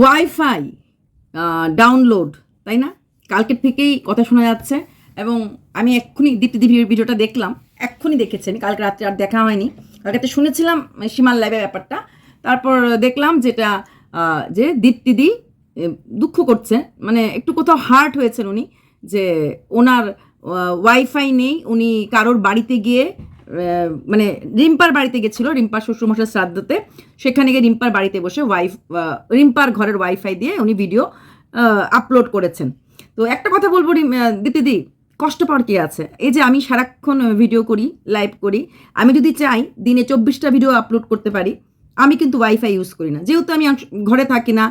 Wifi download তাই না? কালকের থেকেই কথা শোনা যাচ্ছে এবং আমি এক্ষুনি দীপ্তি দিভির ভিডিওটা দেখলাম, এক্ষুনি দেখেছেন কালকে রাত্রে আর দেখা হয়নি। কালকে তো শুনেছিলাম সীমার লাইভের ব্যাপারটা। তারপর দেখলাম যেটা যে দীপ্তিদি দুঃখ করছে। মানে একটু কোথাও হার্ট হয়েছেন উনি, যে ওনার ওয়াইফাই নেই, উনি কারোর বাড়িতে গিয়ে মানে রিম্পার বাড়িতে গেছিল, রিম্পার শ্বশুরমশাই শ্রাদ্ধতে। সেখানে গিয়ে রিম্পার বাড়িতে বসে ওয়াইফ রিম্পার ঘরের ওয়াইফাই দিয়ে উনি ভিডিও আপলোড করেছেন। তো একটা কথা বলব দিদিদি কষ্ট পাওয়ার কি আছে? এই যে আমি সারাক্ষণ ভিডিও করি লাইভ করি, আমি যদি চাই দিনে চব্বিশটা ভিডিও আপলোড করতে পারি, আমি কিন্তু ওয়াইফাই ইউজ করি না। যেহেতু আমি ঘরে থাকি না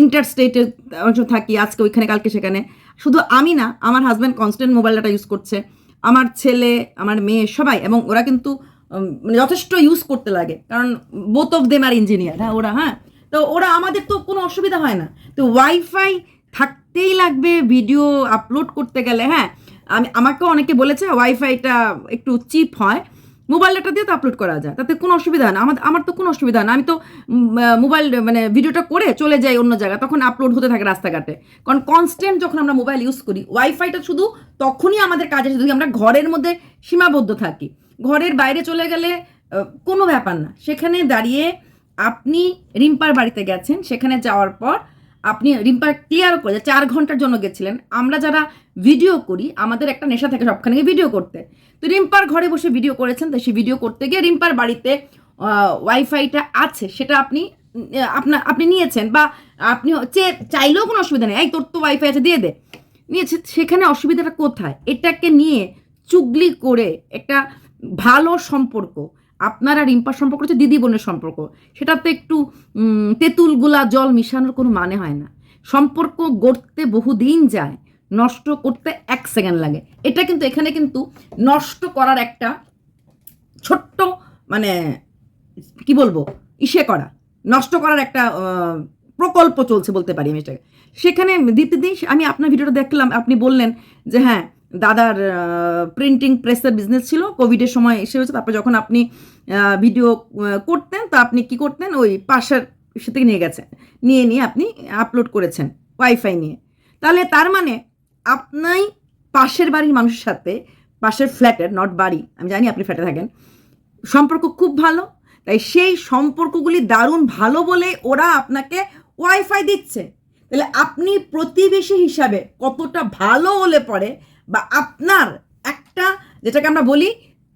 ইন্টার স্টেটে অংশ থাকি, আজকে ওইখানে, কালকে সেখানে, শুধু আমি না, আমার husband constant mobile data use করছে। আমার ছেলে, আমার মেয়ে, সবাই, এবং ওরা কিন্তু মানে যথেষ্ট ইউজ করতে লাগে। কারণ both of them are engineer হ্যাঁ ওরা হ্যাঁ। তো ওরা, আমাদের তো কোনো অসুবিধা হয় না। তো ওয়াইফাই থাকতেই লাগবে ভিডিও আপলোড করতে গেলে হ্যাঁ। আমি, আমাকেও অনেকে বলেছে ওয়াইফাইটা একটু চিপ হয়। মোবাইল ডাটা দিয়ে তো আপলোড করা যায়, তাতে কোনো অসুবিধা না। আমার আমার তো কোনো অসুবিধা না। আমি তো মোবাইল মানে ভিডিওটা করে চলে যাই অন্য জায়গায়, তখন আপলোড হতে থাকে রাস্তাঘাটে। কারণ কনস্ট্যান্ট যখন আমরা মোবাইল ইউজ করি ওয়াইফাইটা শুধু তখনই আমাদের কাজে যদি আমরা ঘরের মধ্যে সীমাবদ্ধ থাকি। ঘরের বাইরে চলে গেলে কোনো ব্যাপার না। সেখানে দাঁড়িয়ে আপনি রিম্পার বাড়িতে গেছেন, সেখানে যাওয়ার পর আপনি রিম্পার ক্লিয়ার করে চার ঘণ্টার জন্য গেছিলেন। আমরা যারা ভিডিও করি, আমাদের একটা নেশা থাকে সবখানে ভিডিও করতে। তো রিম্পার ঘরে বসে ভিডিও করেছেন, তো সে ভিডিও করতে গিয়ে রিম্পার বাড়িতে ওয়াইফাইটা আছে, সেটা আপনি আপনার আপনি নিয়েছেন বা আপনি হচ্ছে চাইলেও কোনো অসুবিধা নেই। এই তোর তো ওয়াইফাই আছে, দিয়ে দে। নিয়েছে, সেখানে অসুবিধাটা কোথায়? এটাকে নিয়ে চুগলি করে একটা ভালো সম্পর্ক আপনার আর রিম্পার সম্পর্ক হচ্ছে দিদি বোনের সম্পর্ক। সেটাতে একটু উম, তেঁতুলগুলা জল মিশানোর কোনো মানে হয় না। সম্পর্ক গড়তে বহুদিন যায় নষ্ট করতে এক সেকেন্ড লাগে। এটা কিন্তু এখানে কিন্তু নষ্ট করার একটা ছোট্ট মানে কি বলব ইসে করা। নষ্ট করার একটা প্রকল্প চলছে বলতে পারি আমি এটাকে। সেখানে দীপ্তিদি আমি আপনার ভিডিওটা দেখলাম আপনি বললেন যে হ্যাঁ দাদার প্রিন্টিং প্রেসের বিজনেস ছিল কোভিডের সময় এসে হয়েছে, তারপরে যখন আপনি ভিডিও করতেন, তো আপনি কি করতেন? ওই পাশের সে থেকে নিয়ে গেছেন। নিয়ে নিয়ে আপনি আপলোড করেছেন ওয়াইফাই নিয়ে। তাহলে তার মানে আপনাই পাশের বাড়ির মানুষের সাথে, পাশের ফ্ল্যাটের নট বাড়ি, আমি জানি আপনি ফ্ল্যাটে থাকেন, সম্পর্ক খুব ভালো, তাই সেই সম্পর্কগুলি দারুণ ভালো বলে ওরা আপনাকে ওয়াইফাই দিচ্ছে। তাহলে আপনি প্রতিবেশী হিসাবে কতটা ভালো হলে পরে বা আপনার একটা যেটাকে আমরা বলি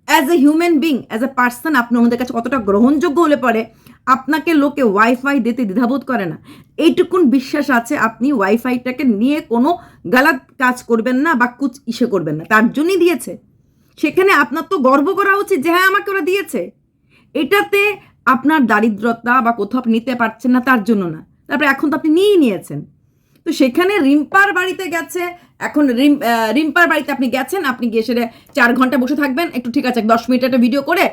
as a human being as a person আপনি ওনাদের কাছে কতটা গ্রহণযোগ্য হলে পরে আপনাকে লোকে ওয়াইফাই দিতে দ্বিধাবোধ করে না। এইটুকুন বিশ্বাস আছে, আপনি ওয়াইফাইটাকে নিয়ে কোনো গালাত কাজ করবেন না বা কুচ ইসে করবেন না। তার জন্যই দিয়েছে। সেখানে আপনার তো গর্ব করা উচিত যে হ্যাঁ আমাকে ওরা দিয়েছে। এটাতে আপনার দারিদ্রতা বা কোথাও নিতে পারছেন না, তার জন্য না। তারপরে এখন তো আপনি নিয়েই নিয়েছেন। তো সেখানে রিম্পার বাড়িতে গেছে। এখন রিম রিম্পার বাড়িতে আপনি গেছেন, আপনি গিয়ে সেটা চার ঘণ্টা বসে থাকবেন। একটু ঠিক আছে, দশ মিনিট একটা ভিডিও করে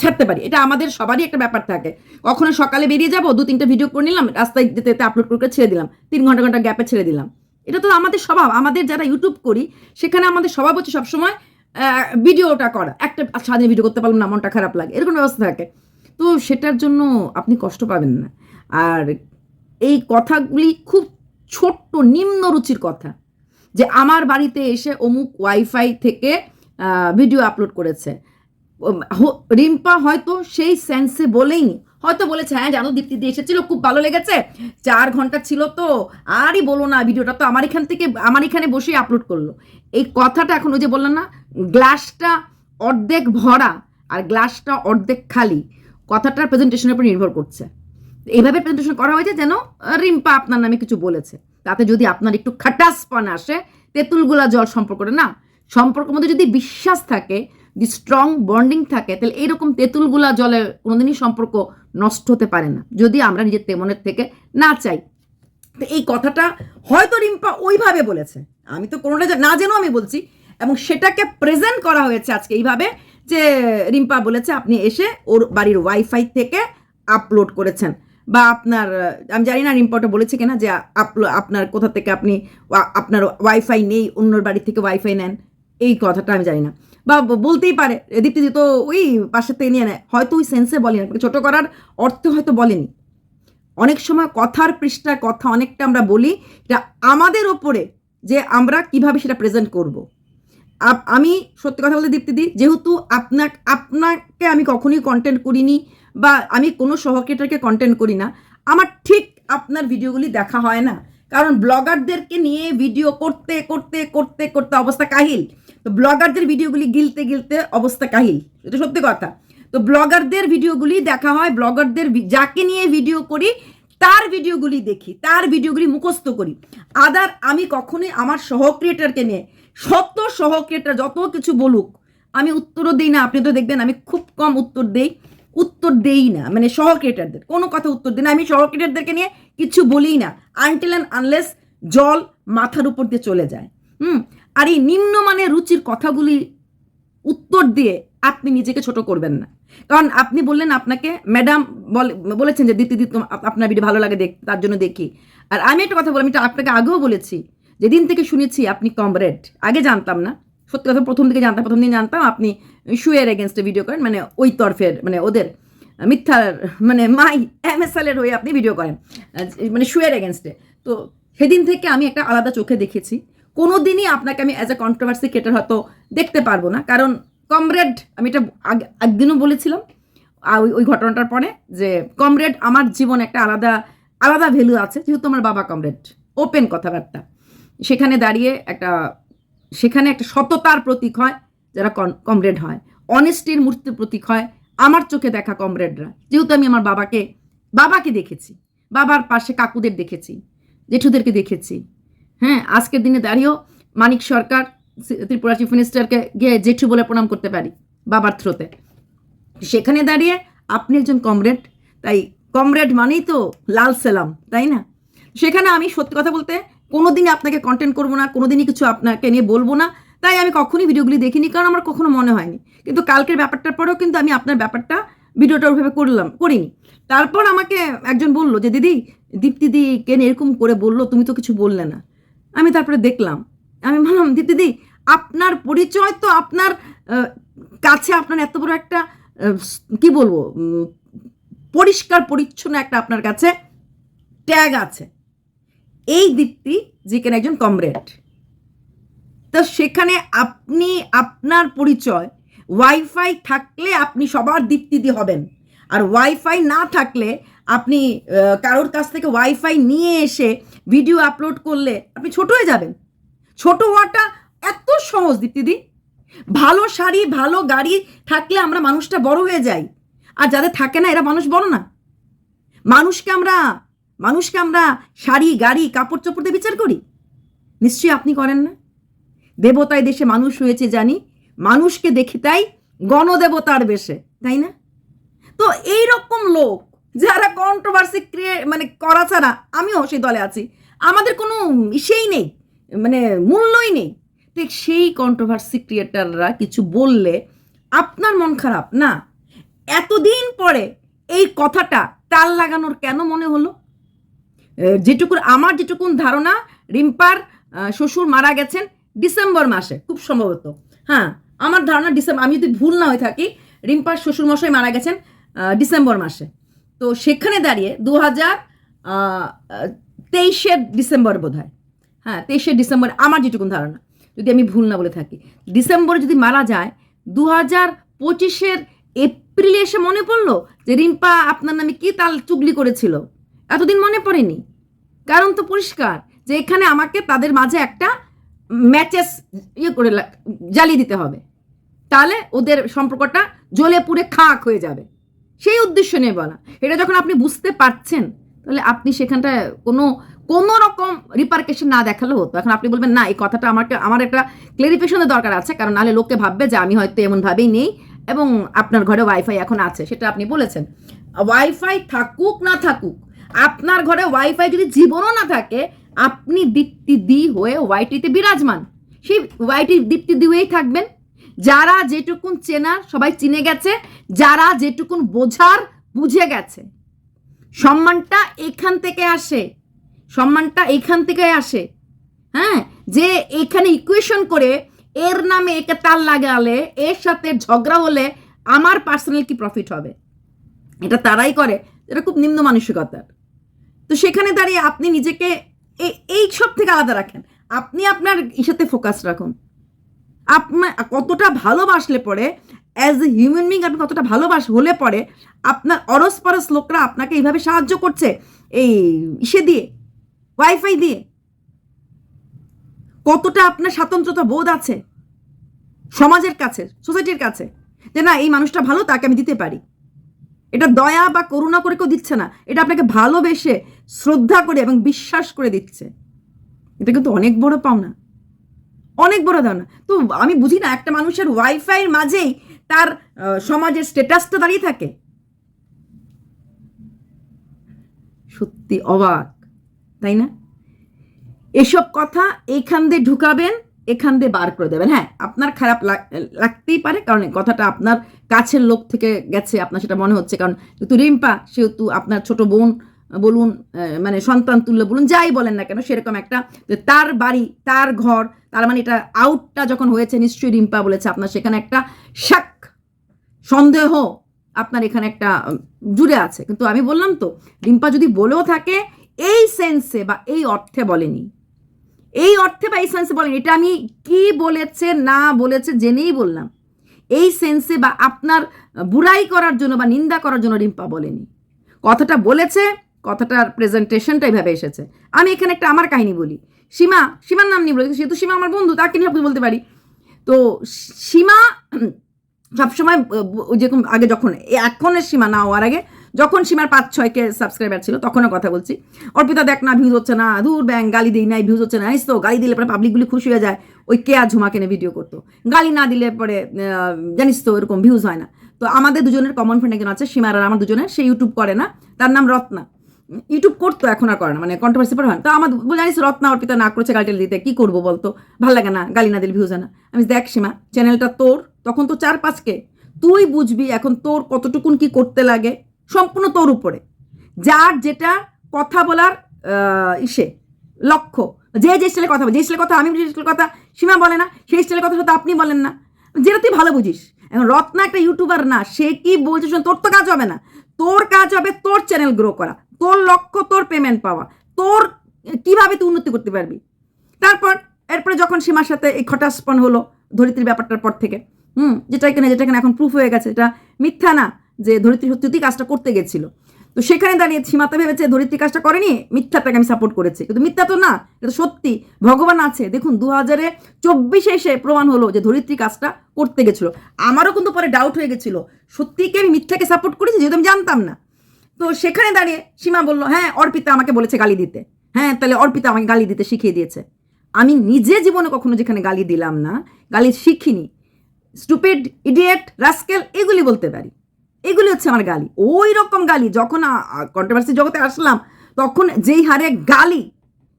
ছাড়তে পারি। এটা আমাদের সবারই একটা ব্যাপার থাকে। কখনো সকালে বেরিয়ে যাব, দু তিনটা ভিডিও করে নিলাম, রাস্তায় যেতে যেতে আপলোড করে ছেড়ে দিলাম। তিন ঘণ্টা ঘণ্টা গ্যাপে ছেড়ে দিলাম। এটা তো আমাদের স্বভাব। আমাদের যারা ইউটিউব করি, সেখানে আমাদের স্বভাব হচ্ছে সবসময় ভিডিওটা করা। একটা সারাদিন ভিডিও করতে পারলাম না, মনটা খারাপ লাগে। এরকম ব্যবস্থা থাকে। তো সেটার জন্য আপনি কষ্ট পাবেন না। আর এই কথাগুলি খুব ছোট্ট, নিম্ন রুচির কথা যে আমার বাড়িতে এসে অমুক ওয়াইফাই থেকে ভিডিও আপলোড করেছে। রিম্পা হয়তো সেই সেন্সে বলেইনি হয়তো বলেছে হ্যাঁ জানো, দীপ্তি দিয়ে এসেছিল, খুব ভালো লেগেছে। চার ঘণ্টা ছিল তো, আরই বলো না ভিডিওটা তো আমার এখান থেকে, আমার এখানে বসেই আপলোড করল। এই কথাটা এখন ওই যে বললাম না গ্লাসটা অর্ধেক ভরা আর গ্লাসটা অর্ধেক খালি। কথাটার প্রেজেন্টেশনের উপর নির্ভর করছে। এইভাবে প্রেজেন্টেশন করা হয়েছে যেন রিম্পা আপনার নামে কিছু বলেছে। তাতে যদি আপনার একটু খাটাসপন আসে, তেঁতুলগুলা জল সম্পর্কটা না, সম্পর্কের মধ্যে যদি বিশ্বাস থাকে, যদি স্ট্রং বন্ডিং থাকে, তাহলে এইরকম তেঁতুলগুলা জলে কোনোদিনই সম্পর্ক নষ্ট হতে পারে না। যদি আমরা নিজের তেমনের থেকে না চাই। তো এই কথাটা হয়তো রিম্পা ওইভাবে বলেছে। আমি তো কোনোটা না জেনেও আমি বলছি। এবং সেটাকে প্রেজেন্ট করা হয়েছে আজকে এইভাবে যে রিম্পা বলেছে, আপনি এসে ওর বাড়ির ওয়াইফাই থেকে আপলোড করেছেন। বা আপনার, আমি জানি না রিম্পাটা বলেছে কিনা যে আপনার কোথা থেকে আপনি আপনার ওয়াইফাই নেই, অন্যর বাড়ি থেকে ওয়াইফাই নেন, এই কথাটা আমি জানি না। বা বলতেই পারে দীপ্তি তো ওই থেকে নিয়ে নেয়। হয়তো ওই সেন্সে বলেনি আপনাকে ছোটো করার অর্থে হয়তো বলেনি। অনেক সময় কথার পৃষ্ঠায় কথা অনেকটা আমরা বলি, এটা আমাদের ওপরে যে আমরা কীভাবে সেটা প্রেজেন্ট করব। আমি সত্যি কথা বলতে দীপ্তি দি, যেহেতু আপনার আপনাকে আমি কখনোই কন্টেন্ট করিনি বা আমি কোনো সহকেটারকে কন্টেন্ট করি না, আমার ঠিক আপনার ভিডিওগুলি দেখা হয় না। কারণ ব্লগারদেরকে নিয়ে ভিডিও করতে করতে করতে করতে অবস্থা কাহিল। তো ব্লগারদের ভিডিওগুলি গিলতে গিলতে অবস্থা কাহিল। এটা সত্যি কথা। তো ব্লগারদের ভিডিওগুলি দেখা হয় ব্লগারদের যাকে নিয়ে ভিডিও করি, তার ভিডিওগুলি দেখি, তার ভিডিওগুলি মুখস্থ করি। আদার আমি কখনোই আমার সহ ক্রিয়েটারকে নিয়ে শত সহ ক্রিয়েটার যত কিছু বলুক, আমি উত্তরও দিই না, আপনি তো দেখবেন আমি খুব কম উত্তর দেই। উত্তর দেই না মানে সহ ক্রিয়েটারদের কোনো কথা উত্তর দিই না। আমি সহ ক্রিয়েটারদেরকে নিয়ে কিছু বলিই না আনটিল অ্যান্ড আনলেস জল মাথার উপর দিয়ে চলে যায়। হুম, আর এই নিম্নমানের রুচির কথাগুলি উত্তর দিয়ে আপনি নিজেকে ছোট করবেন না। কারণ আপনি বললেন আপনাকে ম্যাডাম বলেছেন যে দিদি দিদি আপনার ভিডিও ভালো লাগে দেখ, তার জন্য দেখি। আর আমি একটা কথা বলি আমি এটা আপনাকে আগেও বলেছি যেদিন থেকে শুনেছি আপনি কমরেড আগে জানতাম না। সত্যি কথা প্রথম দিকে জানতাম, প্রথম দিন জানতাম আপনি শুয়ের এগেনস্টে ভিডিও করেন মানে ওই তরফের মানে ওদের মিথ্যার মানে মাই এমএসএল এর হয়ে আপনি ভিডিও করেন মানে শুয়ের এগেনস্টে তো সেদিন থেকে আমি একটা আলাদা চোখে দেখেছি। কোনো দিনই আপনাকে আমি অ্যাজ এ কন্ট্রোভার্সি ক্রিয়েটার হয়তো দেখতে পারব না, কারণ কমরেড আমি এটা একদিনও বলেছিলাম ওই ওই ঘটনাটার পরে যে কমরেড আমার জীবনে একটা আলাদা আলাদা ভ্যালু আছে, যেহেতু আমার বাবা কমরেড ওপেন কথাবার্তা। সেখানে দাঁড়িয়ে একটা, সেখানে একটা সততার প্রতীক হয়, যারা কমরেড হয়। অনেস্টির মূর্তির প্রতীক হয়, আমার চোখে দেখা কমরেডরা। যেহেতু আমি আমার বাবাকে বাবাকে দেখেছি, বাবার পাশে কাকুদের দেখেছি, জেঠুদেরকে দেখেছি। হ্যাঁ আজকের দিনে দাঁড়িয়েও মানিক সরকার ত্রিপুরা চিফ মিনিস্টারকে গিয়ে জেঠু বলে প্রণাম করতে পারি, বাবার থ্রোতে। সেখানে দাঁড়িয়ে আপনি একজন কমরেড, তাই কমরেড মানেই তো লাল সেলাম, তাই না? সেখানে আমি সত্যি কথা বলতে কোনোদিনই আপনাকে কন্টেন্ট করব না কোনো দিনই কিছু আপনাকে নিয়ে বলব না। তাই আমি কখনোই ভিডিওগুলি দেখিনি, কারণ আমার কখনো মনে হয়নি। কিন্তু কালকের ব্যাপারটার পরেও কিন্তু আমি আপনার ব্যাপারটা, ভিডিওটা ওইভাবে করলাম, করিনি। তারপর আমাকে একজন বলল যে, দিদি, দীপ্তি দি কেন এরকম করে বলল? তুমি তো কিছু বললে না। আমি তারপরে দেখলাম, আমি ভাবলাম দীপ্তি দি, আপনার পরিচয় তো আপনার কাছে আপনার এত বড় একটা কি বলব পরিষ্কার পরিচ্ছন্ন একটা আপনার কাছে ট্যাগ আছে। এই দীপ্তি যে একজন কমরেড। তো সেখানে আপনি, আপনার পরিচয়, ওয়াইফাই থাকলে আপনি সবার দীপ্তিদি হবেন। আর ওয়াইফাই না থাকলে আপনি কারোর কাছ থেকে ওয়াইফাই নিয়ে এসে ভিডিও আপলোড করলে আপনি ছোট হয়ে যাবেন। ছোট হওয়াটা এত সহজ দীপ্তিদি। ভালো শাড়ি, ভালো গাড়ি থাকলে আমরা মানুষটা বড় হয়ে যাই। আর যাদের থাকে না, এরা মানুষ বড় না। মানুষকে আমরা মানুষকে আমরা শাড়ি, গাড়ি, কাপড় চোপড় দিয়ে বিচার করি? নিশ্চয়ই আপনি করেন না? দেবতায় দেশে মানুষ হয়েছে জানি, মানুষকে দেখি তাই গণদেবতার বেশে, তাই না? তো এই রকম লোক যারা কন্ট্রোভার্সি ক্রিয়ে মানে করা ছাড়া আমিও সেই দলে আছি, আমাদের কোনো ইসেই নেই মানে মূল্যই নেই। ঠিক সেই কন্ট্রোভার্সি ক্রিয়েটাররা কিছু বললে আপনার মন খারাপ, না? এতদিন পরে এই কথাটা তাল লাগানোর কেন মনে হলো? যেটুকুন আমার যেটুকুন ধারণা, রিম্পার শ্বশুর মারা গেছেন ডিসেম্বর মাসে, খুব সম্ভবত। হ্যাঁ আমার ধারণা ডিসেম্বর আমি যদি ভুল না হয়ে থাকি, রিম্পার শ্বশুর মশাই মারা গেছেন ডিসেম্বর মাসে। তো সেখানে দাঁড়িয়ে দু হাজার তেইশের ডিসেম্বর বোধ হয় হ্যাঁ তেইশে ডিসেম্বর আমার যেটুকুন ধারণা, যদি আমি ভুল না বলে থাকি। ডিসেম্বরে যদি মারা যায় দু হাজার পঁচিশের এপ্রিলে এসে মনে পড়ল যে, রিম্পা আপনার নামে কি তাল চুগলি করেছিল? এতদিন মনে পড়েনি। কারণ তো পরিষ্কার যে এখানে আমাকে তাদের মাঝে একটা ম্যাচেস ইয়ে করে জ্বালিয়ে দিতে হবে। তাহলে ওদের সম্পর্কটা জ্বলে পুড়ে খাক হয়ে যাবে। সেই উদ্দেশ্য নিয়ে বলা। এটা যখন আপনি বুঝতে পারছেন, তাহলে আপনি সেখানটায় কোনো কোনো রকম রিপার্কেশন না দেখালে হতো। এখন আপনি বলবেন, না, এই কথাটা আমাকে, আমার একটা ক্লেরিফিকেশনের দরকার আছে, কারণ নাহলে লোককে ভাববে যে আমি হয়তো এমনভাবেই নেই এবং আপনার ঘরে ওয়াইফাই এখন আছে। সেটা আপনি বলেছেন। ওয়াইফাই থাকুক না থাকুক আপনার ঘরে ওয়াইফাই যদি জীবনও না থাকে, আপনি দীপ্তি দি হয়ে ওয়াইটিতে বিরাজমান। সেই ওয়াইটি দীপ্তি দি হয়েই থাকবেন। যারা যেটুকুন চেনার সবাই চিনে গেছে, যারা যেটুকুন বোঝার বুঝে গেছে। সম্মানটা এখান থেকে আসে। সম্মানটা এখান থেকে আসে। হ্যাঁ? যে এখানে ইকুয়েশন করে এর নামে একে তাল লাগালে, এর সাথে ঝগড়া হলে আমার পার্সোনাল কি প্রফিট হবে? এটা তারাই করে। এটা খুব নিম্ন মানসিকতার। তো সেখানে দাঁড়িয়ে আপনি নিজেকে এই সব থেকে আলাদা রাখেন। আপনি আপনার ইসাতে ফোকাস রাখুন। আপনার কতটা ভালোবাসলে পরে অ্যাজ এ হিউম্যান বিং আপনি কতটা ভালোবাস হলে পরে আপনার অরস পরস লোকরা আপনাকে এইভাবে সাহায্য করছে, এই ইসে দিয়ে ওয়াইফাই দিয়ে। কতটা আপনার স্বাতন্ত্রতা বোধ আছে? সমাজের কাছে সোসাইটির কাছে, যে না, এই মানুষটা ভালো, তাকে আমি দিতে পারি। এটা দয়া বা করুণা করে কেউ দিচ্ছে না। এটা আপনাকে ভালোবেসে শ্রদ্ধা করে এবং বিশ্বাস করে দিচ্ছে। এটা কিন্তু অনেক বড় পাওনা। অনেক বড় ধারণা। তো আমি বুঝি না, একটা মানুষের ওয়াইফাইয়ের মাঝেই তার সমাজের স্ট্যাটাসটা দাঁড়িয়ে থাকে। সত্যি অবাক, তাই না? এসব কথা এইখান দিয়ে ঢুকাবেন। এখান দিয়ে বার করে দেবেন। হ্যাঁ আপনার খারাপ লাগ- লাগতেই পারে, কারণ কথাটা আপনার কাছের লোক থেকে গেছে, আপনার সেটা মনে হচ্ছে, কারণ যেহেতু রিম্পা, সেহেতু আপনার ছোট বোন, বলুন মানে সন্তান তুল্য বলুন, যাই বলেন না কেন, সেরকম একটা তার বাড়ি, তার ঘর, তার মানে এটা আউটটা যখন হয়েছে, নিশ্চয়ই রিম্পা বলেছে, আপনার সেখানে একটা শাক সন্দেহ আপনার এখানে একটা জুড়ে আছে। কিন্তু আমি বললাম তো, রিম্পা যদি বলেও থাকে, এই সেন্সে বা এই অর্থে বলেনি এই অর্থে বা এই সেন্সে বলেনি, এটা আমি কি বলেছে, না বলেছে জেনেই বললাম। এই সেন্সে বা আপনার বুড়াই করার জন্য বা নিন্দা করার জন্য রিম্পা বলেনি। কথাটা বলেছে, কথাটার প্রেজেন্টেশনটা এইভাবে এসেছে। আমি এখানে একটা আমার কাহিনী বলি। সীমা, সীমার নাম নিয়ে বলি সেহেতু সীমা আমার বন্ধু, তাকে নিয়ে বলতে পারি। তো সীমা, সবসময় যেরকম আগে যখন এখনের সীমা না হওয়ার আগে যখন সীমার পাঁচ ছয়কে সাবস্ক্রাইবার ছিল, তখনও কথা বলছি। অর্পিতা দেখ না ভিউজ হচ্ছে না, দূর ব্যাং গালি দিই নাই ভিউজ হচ্ছে না তো, গালি দিলে পরে পাবলিকগুলি খুশি হয়ে যায়, ওই কে আর ঝুমাকে নিয়ে ভিডিও করতো? গালি না দিলে পরে জানিস তো, এরকম ভিউজ হয় না। তো আমাদের দুজনের কমন ফ্রেন্ড একজন আছে, সীমার আর আমার দুজনের, সে ইউটিউব করে না, তার নাম রত্না। ইউটিউব করতো, এখন আর করে না মানে কন্ট্রোভার্সি পর হয়। তো আমার জানিস রত্না অর্পিতা না করেছে গালি টালি দিতে, কী করব বলতো? ভালো লাগে না, গালি না দিলে ভিউজ হয় না। আমি দেখ সীমা চ্যানেলটা তোর, তখন তো চার পাঁচকে তুই বুঝবি এখন তোর কতটুকুন কি করতে লাগে। সম্পূর্ণ তোর উপরে। যার যেটা কথা বলার ইসে লক্ষ্য। যে যে স্টাইলে কথা বলে যে স্টাইলের কথা আমি বুঝি স্টাইলের কথা সীমা বলে না সেই স্টাইলের কথা তো আপনি বলেন না। যেটা তুই ভালো বুঝিস। এখন রত্না একটা ইউটিউবার না সে কি বলছে শোন, তোর তো কাজ হবে না। তোর কাজ হবে তোর চ্যানেল গ্রো করা তোর লক্ষ্য তোর পেমেন্ট পাওয়া তোর কীভাবে তুই উন্নতি করতে পারবি। তারপর এরপরে যখন সীমার সাথে এই খটাস্পন হলো ধরিত্রীর ব্যাপারটার পর থেকে হুম যেটা এখানে যেটা এখানে এখন প্রুফ হয়ে গেছে এটা মিথ্যা না। যে ধরিত্রী সত্যি কাজটা করতে গেছিল। তো সেখানে দাঁড়িয়ে সীমাতা ভেবেছে ধরিত্রী কাজটা করেনি, মিথ্যাটাকে আমি সাপোর্ট করেছি। কিন্তু মিথ্যা তো না, এটা সত্যি, ভগবান আছে। দেখুন দু হাজারে চব্বিশে এসে প্রমাণ হলো যে ধরিত্রী কাজটা করতে গেছিল। আমারও কিন্তু পরে ডাউট হয়ে গেছিল, সত্যিই কি আমি মিথ্যাকে সাপোর্ট করেছি যেহেতু আমি জানতাম না? তো সেখানে দাঁড়িয়ে সীমা বলল হ্যাঁ অর্পিতা আমাকে বলেছে গালি দিতে। হ্যাঁ তাহলে অর্পিতা আমাকে গালি দিতে শিখিয়ে দিয়েছে। আমি নিজে জীবনে কখনো যেখানে গালি দিলাম না, গালি শিখিনি। স্টুপিড ইডিয়েট রাস্কেল এগুলি বলতে পারি। এগুলি হচ্ছে আমার গালি। ওই রকম গালি, যখন কন্ট্রোভার্সি জগতে আসলাম, তখন যেই হারে গালি,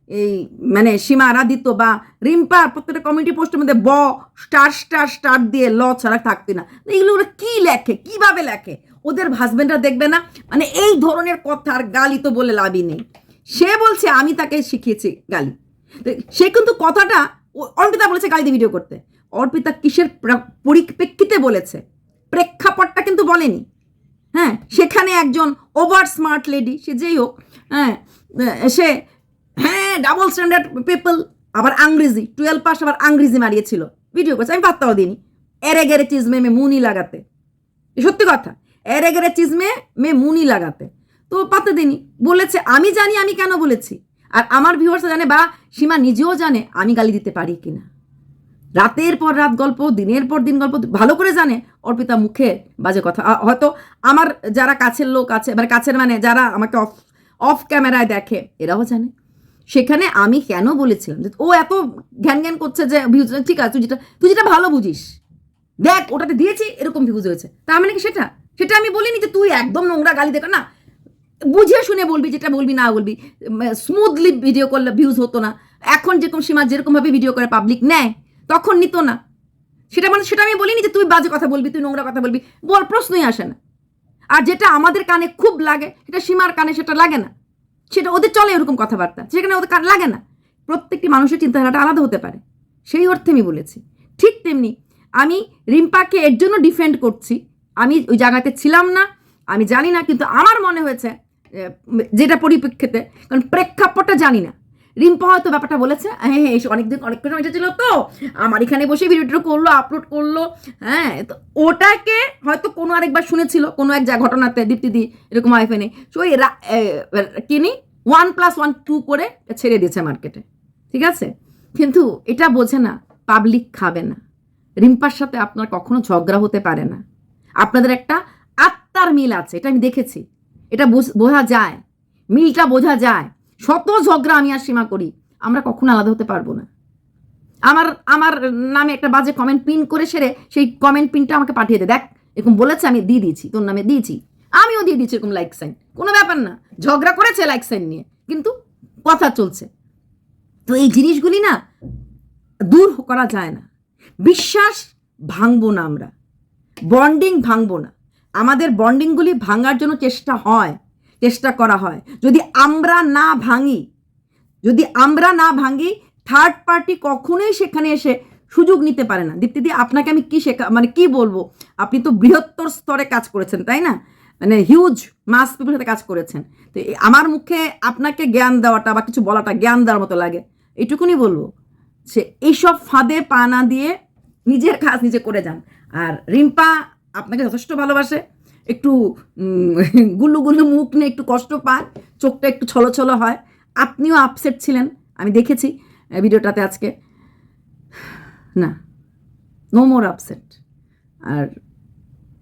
এই মানে সীমা আরাদিত্য বা রিম্পা প্রত্যেকটা কমিউনিটি পোস্টের মধ্যে ব, স্টার স্টার স্টার দিয়ে ল ছাড়া থাকতে না। এগুলো ওরা কী লেখে? কীভাবে লেখে? ওদের হাজবেন্ডরা দেখবে না? মানে এই ধরনের কথা আর গালি তো বলে লাভই নেই। সে বলছে, আমি তাকে শিখিয়েছি গালি। সে কিন্তু কথাটা অর্পিতা বলেছে গালি দিয়ে ভিডিও করতে। অর্পিতা কিসের পরিপ্রেক্ষিতে বলেছে? প্রেক্ষাপটটা কিন্তু বলেনি। হ্যাঁ সেখানে একজন ওভার স্মার্ট লেডি সে যেই হোক হ্যাঁ সে হ্যাঁ ডাবল স্ট্যান্ডার্ড পিপল আবার আংরেজি টুয়েলভ পাস আবার আংরেজি মারিয়েছিল। ভিডিও করছে, আমি পাত্তাও দিইনি। এরে গেরে চিজমে মে মুনি লাগাতে। সত্যি কথা, এরে গেরে চিজমে মে মুনি লাগাতে। তো পাত্তা দিইনি। বলেছে, আমি জানি, আমি কেন বলেছি? আর আমার ভিউয়ার্স জানে বা সীমা নিজেও জানে, আমি গালি দিতে পারি কিনা। রাতের পর রাত গল্প, দিনের পর দিন গল্প, ভালো করে জানে অর্পিতা মুখে বাজে কথা। হয়তো আমার যারা কাছের লোক আছে মানে কাছের মানে যারা আমাকে অফ অফ ক্যামেরায় দেখে, এরাও জানে। সেখানে আমি কেন বলেছিলাম যে ও এত ঘ্যান ঘ্যান করছে যে ভিউজ ঠিক আছে, তুই যেটা তুই যেটা ভালো বুঝিস, দেখ, ওটাতে দিয়েছি, এরকম ভিউজ হয়েছে তার মানে কি সেটা? সেটা আমি বলিনি যে তুই একদম নোংরা গালি দেখ, না। বুঝে শুনে বলবি, যেটা বলবি, না বলবি স্মুথলি ভিডিও করলে ভিউজ হতো না। এখন যেরকম সীমা, যেরকমভাবে ভিডিও করে পাবলিক নেয় তখন নিত না। সেটা মানে সেটা আমি বলিনি যে তুই বাজে কথা বলবি, তুই নোংরা কথা বলবি। বল, প্রশ্নই আসে না। আর যেটা আমাদের কানে খুব লাগে, সেটা সীমার কানে সেটা লাগে না। সেটা ওদের চলে এরকম কথাবার্তা। সেখানে ওদের কান লাগে না। প্রত্যেকটি মানুষের চিন্তাধারাটা আলাদা হতে পারে। সেই অর্থে আমি বলেছি। ঠিক তেমনি আমি রিম্পাকে এর জন্য ডিফেন্ড করছি। আমি ওই জায়গাতে ছিলাম না, আমি জানি না, কিন্তু আমার মনে হয়েছে যেটা পরিপ্রেক্ষিতে, কারণ প্রেক্ষাপটটা জানি না। রিম্পা হয়তো ব্যাপারটা বলেছে হ্যাঁ হ্যাঁ এসে অনেকদিন অনেকক্ষণ এসেছিল তো, আমার এখানে বসে ভিডিওটা করল আপলোড করল। হ্যাঁ তো ওটাকে হয়তো কোনো আরেকবার শুনেছিল, কোনো এক যা ঘটনাতে দীপ্তিদি এরকম আইফেনে সো এরা কিনি ওয়ান প্লাস ওয়ান টু করে ছেড়ে দিয়েছে মার্কেটে ঠিক আছে? কিন্তু এটা বোঝে না পাবলিক খাবে না। রিম্পার সাথে আপনার কখনো ঝগড়া হতে পারে না। আপনাদের একটা আত্মার মিল আছে, এটা আমি দেখেছি। এটা বোঝা যায়। মিলটা বোঝা যায়। শত ঝগড়া আমি আর সীমা করি। আমরা কখনো আলাদা হতে পারব না। আমার আমার নামে একটা বাজে কমেন্ট পিন করে সেরে সেই কমেন্ট পিনটা আমাকে পাঠিয়ে দে। দেখ, এরকম বলেছে আমি দিয়ে দিয়েছি, তোর নামে দিয়েছি। আমিও দিয়ে দিয়েছি এরকম লাইক সাইন কোনো ব্যাপার না। ঝগড়া করেছে লাইক সাইন নিয়ে। কিন্তু কথা চলছে। তো এই জিনিসগুলি না দূর করা যায় না। বিশ্বাস ভাঙবো না আমরা। বন্ডিং ভাঙবো না। আমাদের বন্ডিংগুলি ভাঙার জন্য চেষ্টা হয়। চেষ্টা করা হয়। যদি আমরা না ভাঙি, যদি আমরা না ভাঙি থার্ড পার্টি কখনোই সেখানে এসে সুযোগ নিতে পারে না। দীপ্তিদি, আপনাকে আমি কি শেখা মানে কি বলব? আপনি তো বৃহত্তর স্তরে কাজ করেছেন, তাই না? মানে হিউজ মাস পিপুলের সাথে কাজ করেছেন। তো আমার মুখে আপনাকে জ্ঞান দেওয়াটা বা কিছু বলাটা জ্ঞান দেওয়ার মতো লাগে। এইটুকুনি বলব সে এইসব ফাঁদে পা না দিয়ে নিজের কাজ নিজে করে যান। আর রিম্পা আপনাকে যথেষ্ট ভালোবাসে। একটু উম, গুল্লু গুল্লু মুখ নিয়ে একটু কষ্ট পায় চোখটা একটু ছলো ছলো হয়। আপনিও আপসেট ছিলেন আমি দেখেছি ভিডিওটাতে আজকে। না নো মোর আপসেট আর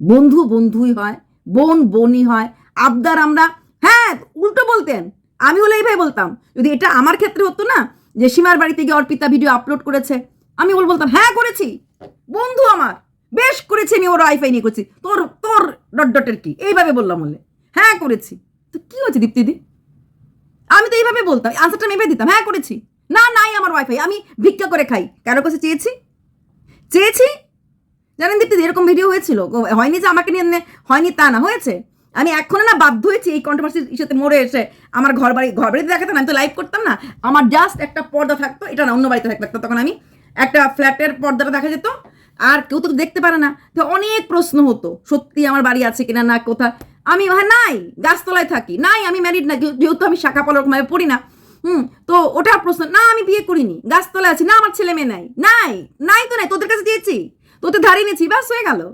বন্ধু বন্ধুই হয় বোন বোনই হয় আবদার আমরা হ্যাঁ উল্টো বলতেন আমি হলে এইভাবে বলতাম। যদি এটা আমার ক্ষেত্রে হতো না যে সীমার বাড়িতে গিয়ে অর্পিতা ভিডিও আপলোড করেছে আমি বল বলতাম হ্যাঁ করেছি বন্ধু আমার। বেশ করেছি আমি ওর আইফাই নিয়ে করছি। তোর তোর ডট ডটের কি? এইভাবে বললাম বললে হ্যাঁ করেছি। তো কি হচ্ছে দীপ্তিদি আমি তো এইভাবে বলতাম আনসারটা আমি এভাবে দিতাম। হ্যাঁ করেছি। না, নাই আমার ওয়াইফাই আমি ভিক্ষা করে খাই। কারও কাছে চেয়েছি? চেয়েছি? জানেন দীপ্তিদি এরকম ভিডিও হয়েছিল। হয়নি যে আমাকে নিয়ে, হয়নি তা না, হয়েছে। আমি এখনও না বাধ্য হয়েছি এই কন্ট্রোভার্সির ইস্যুতে মরে এসে আমার ঘর বাড়ি ঘর বাড়িতে দেখাতাম আমি তো লাইভ করতাম না। আমার জাস্ট একটা পর্দা থাকতো, এটা না, অন্য বাড়িতে থাকতো। তখন আমি একটা ফ্ল্যাটের পর্দাটা দেখা যেত। আর কেউ তো দেখতে পারে না। তো অনেক প্রশ্ন হতো, সত্যি আমার বাড়ি আছে কিনা না কোথা আমি হ্যাঁ নাই, গাছতলায় থাকি। নাই, আমি ম্যারিড না, যেহেতু- আমি শাখা পলকভাবে পড়ি না। হুম, তো ওটা প্রশ্ন, না, আমি বিয়ে করিনি, গাছতলায় আছি, না, আমার ছেলে মেয়ে নাই। নাই নাই তো নাই, তোদের কাছে দিয়েছি। তোদের ধারে নিয়েছি, ব্যাস, হয়ে গেল।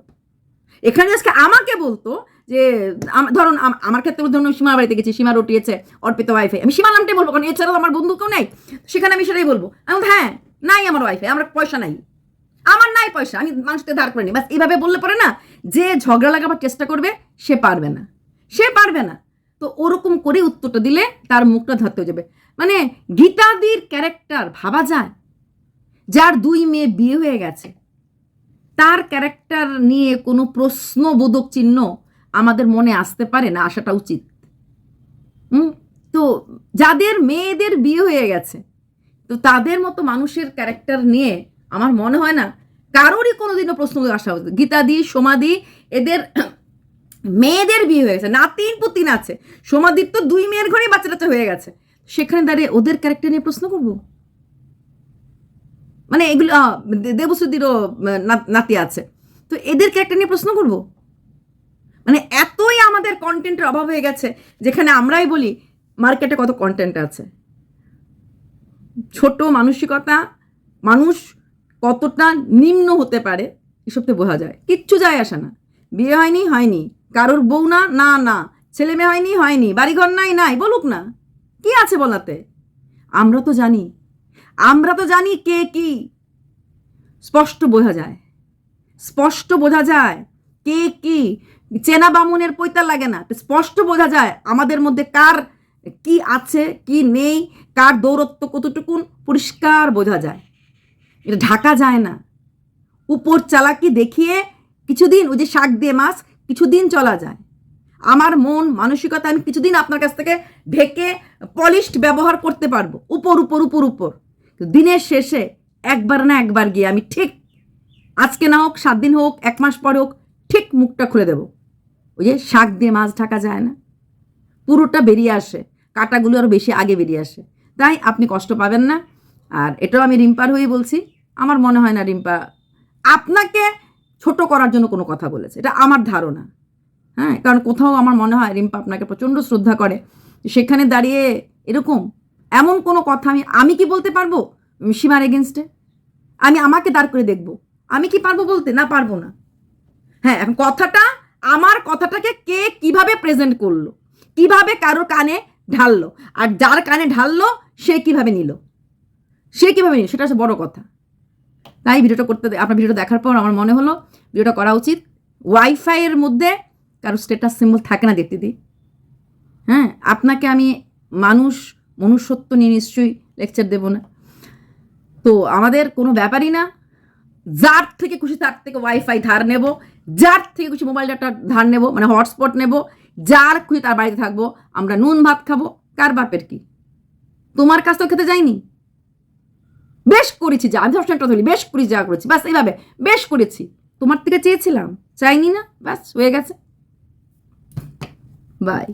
এখানে আজকে আমাকে বলতো যে ধরুন আমার ক্ষেত্রে ধরুন সীমার বাড়িতে গেছি, সীমা রটিয়েছে, অর্পিত ওয়াইফাই আমি সীমা নামটাই বলব, কারণ এছাড়াও আমার বন্ধু কেউ নেই। সেখানে আমি সেটাই বলব। আমি হ্যাঁ নাই আমার ওয়াইফাই আমার পয়সা নাই। আমার নাই পয়সা, আমি মানুষকে ধার করে নি। বাস এইভাবে বললে পরে না, যে ঝগড়া লাগাবার চেষ্টা করবে, সে পারবে না। সে পারবে না। তো ওরকম করে উত্তরটা দিলে তার মুখটা ধরতে হয়ে যাবে। মানে গীতাদির ক্যারেক্টার ভাবা যায়। যার দুই মেয়ে বিয়ে হয়ে গেছে, তার ক্যারেক্টার নিয়ে কোনো প্রশ্নবোধক চিহ্ন আমাদের মনে আসতে পারে না, আসাটা উচিত। হুম? তো যাদের মেয়েদের বিয়ে হয়ে গেছে, তো তাদের মতো মানুষের ক্যারেক্টার নিয়ে আমার মনে হয় না কারোরই কোনোদিনও প্রশ্ন আসা উচিত। গীতাদি সমাধি এদের মেয়েদের বিয়ে হয়ে গেছে নাতিন পুতিন আছে। সোমাদির তো দুই মেয়ের ঘরেই বাচ্চা হয়ে গেছে। সেখানে দাঁড়িয়ে ওদের ক্যারেক্টার নিয়ে প্রশ্ন করব? মানে এগুলো আহ, দে- দেবশ্রীদিরও নাতি আছে। তো এদের ক্যারেক্টার নিয়ে প্রশ্ন করব? মানে এতই আমাদের কন্টেন্টের অভাব হয়ে গেছে যেখানে আমরাই বলি মার্কেটে কত কন্টেন্ট আছে। ছোট মানসিকতা মানুষ কতটা নিম্ন হতে পারে এসবতে বোঝা যায়। কিচ্ছু যায় আসে না। বিয়ে হয়নি হয়নি। কারোর বউ না না না। ছেলে মেয়ে হয়নি হয়নি। বাড়িঘর নাই নাই, বলুক না। কি আছে বলাতে? আমরা তো জানি। আমরা তো জানি কে কি। স্পষ্ট বোঝা যায়। স্পষ্ট বোঝা যায় কে কি। চেনা বামুনের পৈতা লাগে না। স্পষ্ট বোঝা যায় আমাদের মধ্যে কার কি আছে, কি নেই, কার দৌরত্ব কতটুকুন পরিষ্কার বোঝা যায়। এটা ঢাকা যায় না। উপর চালাকি দেখিয়ে কিছুদিন ওই যে শাক দিয়ে মাছ কিছুদিন চলা যায়। আমার মন, মানসিকতা আমি কিছুদিন আপনার কাছ থেকে ঢেকে পলিশড ব্যবহার করতে পারব। উপর উপর উপর উপর। দিনের শেষে একবার না একবার গিয়ে আমি ঠিক আজকে না হোক, সাত দিন হোক, এক মাস পরে হোক, ঠিক মুখটা খুলে দেব। ওই যে শাক দিয়ে মাছ ঢাকা যায় না। পুরোটা বেরিয়ে আসে। কাটাগুলো আরও বেশি আগে বেরিয়ে আসে। তাই আপনি কষ্ট পাবেন না। আর এটাও আমি রিম্পার হয়ে বলছি। আমার মনে হয় না রিম্পা। আপনাকে ছোট করার জন্য কোনো কথা বলেছে। এটা আমার ধারণা। হ্যাঁ কারণ কোথাও আমার মনে হয় রিম্পা আপনাকে প্রচণ্ড শ্রদ্ধা করে। সেখানে দাঁড়িয়ে এরকম, এমন কোনো কথা আমি আমি কি বলতে পারব? সীমার এগেনস্টে আমি আমাকে দাঁড় করে দেখব। আমি কি পারব বলতে? না, পারব না। হ্যাঁ এখন কথাটা, আমার কথাটাকে কে কীভাবে প্রেজেন্ট করল? কীভাবে কারোর কানে ঢাললো? আর যার কানে ঢাললো, সে কীভাবে নিল? সে কীভাবে নিল? সেটা হচ্ছে বড় কথা। তাই ভিডিওটা করতে আপনার ভিডিওটা দেখার পর আমার মনে হলো ভিডিওটা করা উচিত। ওয়াইফাইয়ের মধ্যে কারও স্টেটাস সিম্বল থাকে না দিই হ্যাঁ আপনাকে আমি মানুষ, মনুষ্যত্ব নিয়ে নিশ্চয়ই লেকচার দেবো না। তো আমাদের কোনো ব্যাপারই না। যার থেকে খুশি তার থেকে ওয়াইফাই ধার নেব। যার থেকে খুশি মোবাইল ডাটা ধার নেব মানে হটস্পট নেব, যার খুশি তার বাড়িতে থাকব। আমরা নুন ভাত খাব, কার বাপের কি? তোমার কাছ তো খেতে যাইনি বেশ করেছি যা, আমি সবসময় একটা বলি, বেশ করেছি যা করেছি, ব্যাস এইভাবে, বেশ করেছি। তোমার থেকে চেয়েছিলাম, চাইনি না, ব্যাস হয়ে গেছে। বাই